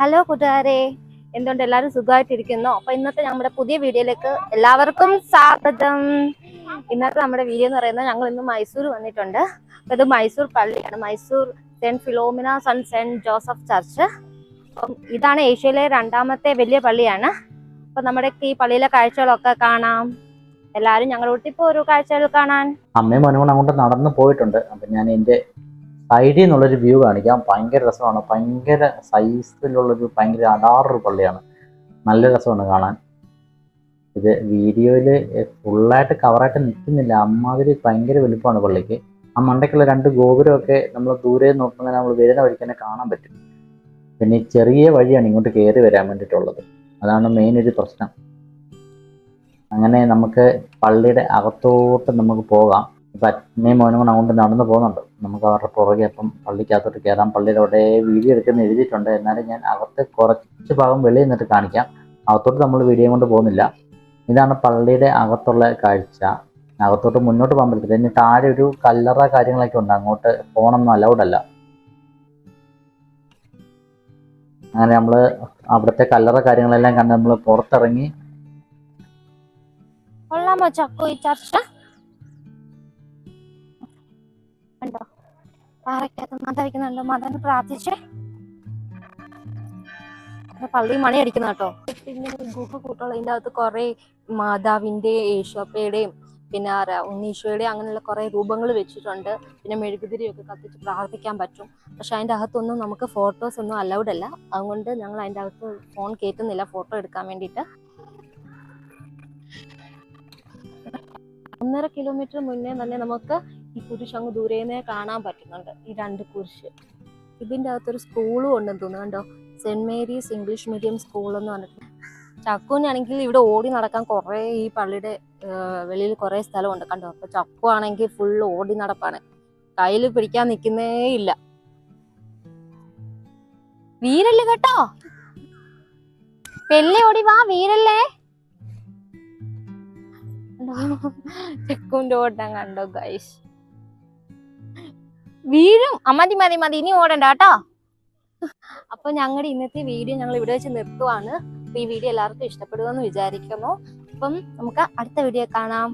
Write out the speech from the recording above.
Hello കൂട്ടുകാരെ. എന്തുകൊണ്ട് എല്ലാവരും സുഖമായിട്ടിരിക്കുന്നു. അപ്പൊ ഇന്നത്തെ നമ്മുടെ പുതിയ വീഡിയോയിലേക്ക് എല്ലാവർക്കും സ്വാഗതം. ഇന്നത്തെ നമ്മുടെ വീഡിയോ എന്ന് പറയുന്നത് ഞങ്ങൾ ഇന്ന് മൈസൂർ വന്നിട്ടുണ്ട്. അപ്പൊ ഇത് മൈസൂർ പള്ളിയാണ്. മൈസൂർ സെന്റ് ഫിലോമിന സൺ സെന്റ് ജോസഫ് ചർച്ച്. അപ്പം ഇതാണ് ഏഷ്യയിലെ രണ്ടാമത്തെ വലിയ പള്ളിയാണ്. അപ്പൊ നമ്മുടെ ഈ പള്ളിയിലെ കാഴ്ചകളൊക്കെ കാണാം. എല്ലാവരും ഞങ്ങളുടെ കൂട്ടി ഒരു കാഴ്ചകൾ കാണാൻ. അമ്മയും മോനും അങ്ങോട്ട് നടന്നു പോയിട്ടുണ്ട്. അപ്പൊ ഞാൻ എന്റെ സൈഡിൽ നിന്നുള്ളൊരു വ്യൂ കാണിക്കാം. ഭയങ്കര രസമാണ്. ഭയങ്കര സൈസിലുള്ളൊരു ഭയങ്കര അടാറൊരു പള്ളിയാണ്. നല്ല രസമാണ് കാണാൻ. ഇത് വീഡിയോയിൽ ഫുള്ളായിട്ട് കവറായിട്ട് നിൽക്കുന്നില്ല അമ്മാതിരി ഭയങ്കര വലുപ്പമാണ് പള്ളിക്ക്. ആ മണ്ടയ്ക്കുള്ള രണ്ട് ഗോപുരമൊക്കെ നമ്മൾ ദൂരെ നോക്കുമ്പോൾ നമ്മൾ വരുന്ന വഴിക്ക് തന്നെ കാണാൻ പറ്റും. പിന്നെ ചെറിയ വഴിയാണ് ഇങ്ങോട്ട് കയറി വരാൻ വേണ്ടിയിട്ടുള്ളത്. അതാണ് മെയിൻ ഒരു പ്രശ്നം. അങ്ങനെ നമുക്ക് പള്ളിയുടെ അകത്തോട്ട് നമുക്ക് പോകാം. ഇപ്പം അച്ഛനെയും മോനും കൂടെ അങ്ങോട്ട് നടന്നു പോകുന്നുണ്ട്. നമുക്ക് അവരുടെ പുറകെ അപ്പം പള്ളിക്കകത്തോട്ട് കയറാം. പള്ളിയുടെ അവിടെ വീഡിയോ എടുക്കുന്ന എഴുതിയിട്ടുണ്ട്. എന്നാലും ഞാൻ അകത്ത് കുറച്ച് ഭാഗം വെളിയിൽ നിന്നിട്ട് കാണിക്കാം. അകത്തോട്ട് നമ്മൾ വീഡിയോ കൊണ്ട് പോകുന്നില്ല. ഇതാണ് പള്ളിയുടെ അകത്തുള്ള കാഴ്ച. അകത്തോട്ട് മുന്നോട്ട് പോകാൻ പറ്റില്ല. ഇനി താഴെ ഒരു കല്ലറ കാര്യങ്ങളൊക്കെ ഉണ്ട്. അങ്ങോട്ട് പോകണമെന്ന് അലൗഡ് അല്ല. അങ്ങനെ നമ്മൾ അവിടുത്തെ കല്ലറ കാര്യങ്ങളെല്ലാം കണ്ട് നമ്മൾ പുറത്തിറങ്ങി ചർച്ച? പാറയ്ക്കകത്ത് മതവയ്ക്കുന്നുണ്ട് മതന് പ്രാർത്ഥിച്ച്. പള്ളി മണി അടിക്കുന്ന കേട്ടോ. പിന്നെ ഗുഹ കൂട്ടുള്ള ഇതിന്റെ അകത്ത് കുറെ മാതാവിന്റെ യേശോപ്പയുടെയും പിന്നെ ആരാ ഉണ്ണീശോയുടെയും അങ്ങനെയുള്ള കുറെ രൂപങ്ങൾ വെച്ചിട്ടുണ്ട്. പിന്നെ മെഴുകുതിരിയൊക്കെ കത്തിച്ച് പ്രാർത്ഥിക്കാൻ പറ്റും. പക്ഷെ അതിന്റെ അകത്തൊന്നും നമുക്ക് ഫോട്ടോസ് ഒന്നും അലൗഡ് അല്ല. അതുകൊണ്ട് ഞങ്ങൾ അതിന്റെ അകത്ത് ഫോൺ കയറ്റുന്നില്ല ഫോട്ടോ എടുക്കാൻ വേണ്ടിയിട്ട്. ഒന്നര കിലോമീറ്റർ മുന്നേ തന്നെ നമുക്ക് ഈ കുരിശ് അങ്ങ് ദൂരേന്നെ കാണാൻ പറ്റുന്നുണ്ട് ഈ രണ്ട് കുരിശ്. ഇതിന്റെ അകത്തൊരു സ്കൂളും ഉണ്ടെന്ന് തോന്നുന്നു കണ്ടോ? Saint Mary's English medium school എന്ന് പറഞ്ഞിട്ട്. ചക്കുവിനാണെങ്കിൽ ഇവിടെ ഓടി നടക്കാൻ കുറേ ഈ പള്ളിയുടെ വെളിയിൽ കുറേ സ്ഥലമുണ്ട് കണ്ടോ? അപ്പൊ ചക്കു ആണെങ്കിൽ ഫുൾ ഓടി നടപ്പാണ്. കയ്യിൽ പിടിക്കാൻ നിൽക്കുന്നേ ഇല്ല. വീരല്ലേ കേട്ടോ? പെല്ലേ ഓടി വാ വീരല്ലേ? ചെക്കുന്റെ ഓട്ടം കണ്ടോ ഗൈസ് വീഴും. മതി മതി മതി. ഇനി ഓടണ്ട കേട്ടോ. അപ്പൊ ഞങ്ങളുടെ ഇന്നത്തെ വീഡിയോ ഞങ്ങൾ ഇവിടെ വെച്ച് നിർത്തുവാണ്. ഈ വീഡിയോ എല്ലാവർക്കും ഇഷ്ടപ്പെടുമെന്ന് വിചാരിക്കുന്നു. അപ്പം നമുക്ക് അടുത്ത വീഡിയോ കാണാം.